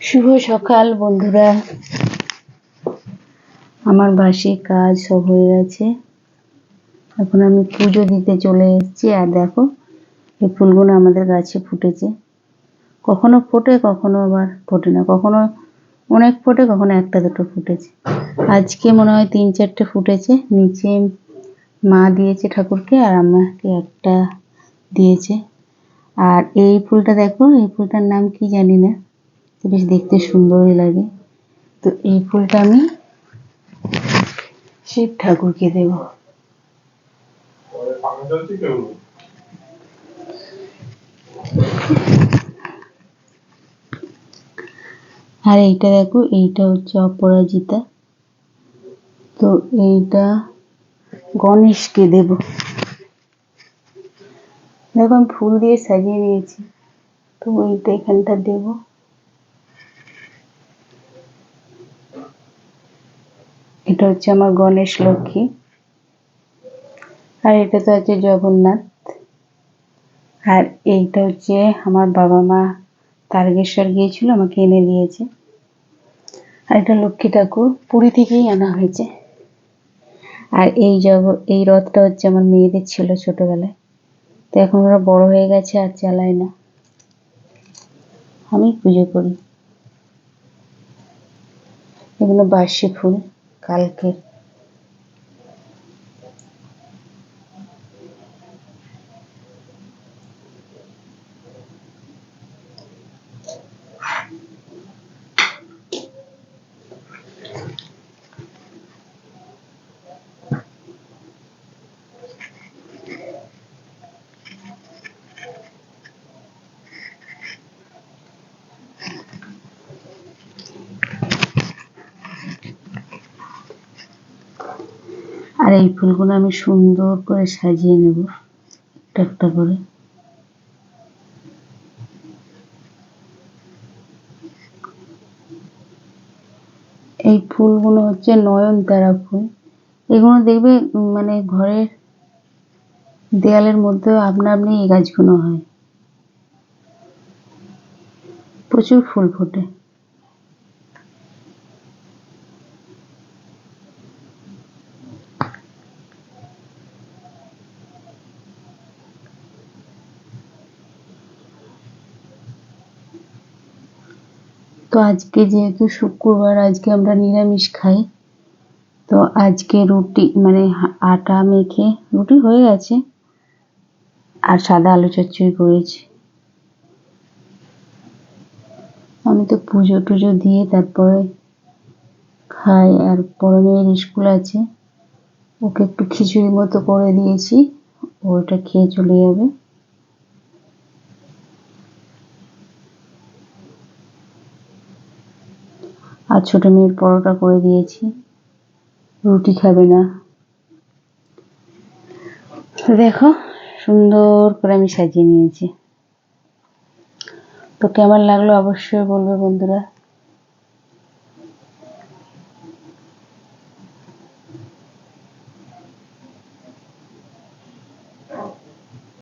শুভ সকাল, বন্ধুরা। আমার বাসি কাজ সব হয়ে গেছে। এখন আমি পুজো দিতে চলে এসেছি। আর দেখো, এই ফুলগুলো আমাদের গাছে ফুটেছে। কখনো ফোটে, কখনো আবার ফোটে না। কখনো অনেক ফোটে, কখনো একটা দুটো ফুটেছে। আজকে মনে হয় তিন চারটে ফুটেছে। নিচে মা দিয়েছে ঠাকুরকে আর আমাকে একটা দিয়েছে। আর এই ফুলটা দেখো, এই ফুলটার নাম কি জানি না, তো বেশ দেখতে সুন্দরই লাগে। তো এই ফুলটা আমি শিব ঠাকুরকে দেব। আর এইটা দেখো, এইটা হচ্ছে অপরাজিতা। তো এইটা গণেশকে দেব। দেখো আমি ফুল দিয়ে সাজিয়ে নিয়েছি তো ওইটা এখানটা দেব। এটা হচ্ছে আমার গণেশ লক্ষ্মী। আর এটা তো আছে জগন্নাথ। আর এইটা হচ্ছে আমার বাবা মা তারকেশ্বর গিয়েছিল, আমাকে এনে দিয়েছে। আর এটা লক্ষ্মী ঠাকুর, পুরী থেকেই আনা হয়েছে। আর এই জগ, এই রথটা হচ্ছে আমার মেয়েদের ছিল ছোটবেলায়। তো এখন ওরা বড় হয়ে গেছে আর চালায় না। আমি পুজো করি। এগুলো বাসি ফুল কালকের আর এই ফুলগুলো আমি সুন্দর করে সাজিয়ে নেব একটা একটা করে। এই ফুলগুলো হচ্ছে নয়নতারা ফুল। এগুলো দেখবে মানে ঘরের দেয়ালের মধ্যে আপনা আপনি এই গাছগুলো হয়। প্রচুর ফুল ফোটে। আজকে যেহেতু শুক্রবার, আজকে আমরা নিরামিষ খাই। তো আজকে রুটি মানে আটা মেখে, রুটি হয়ে গেছে। আর সাদা আলু চচ্চড়ি করেছি। আমি তো পুজো টুজো দিয়ে তারপরে খাই। আর বড় মেয়ের স্কুল আছে, ওকে একটু খিচুড়ি মতো করে দিয়েছি। ওটা খেয়ে চলে যাবে। আর ছোট মেয়ের পরোটা করে দিয়েছি। রুটি খাবে না। দেখো, সুন্দর করে আমি সাজিয়ে নিয়েছি। তো কেমন লাগল অবশ্যই বলবে বন্ধুরা।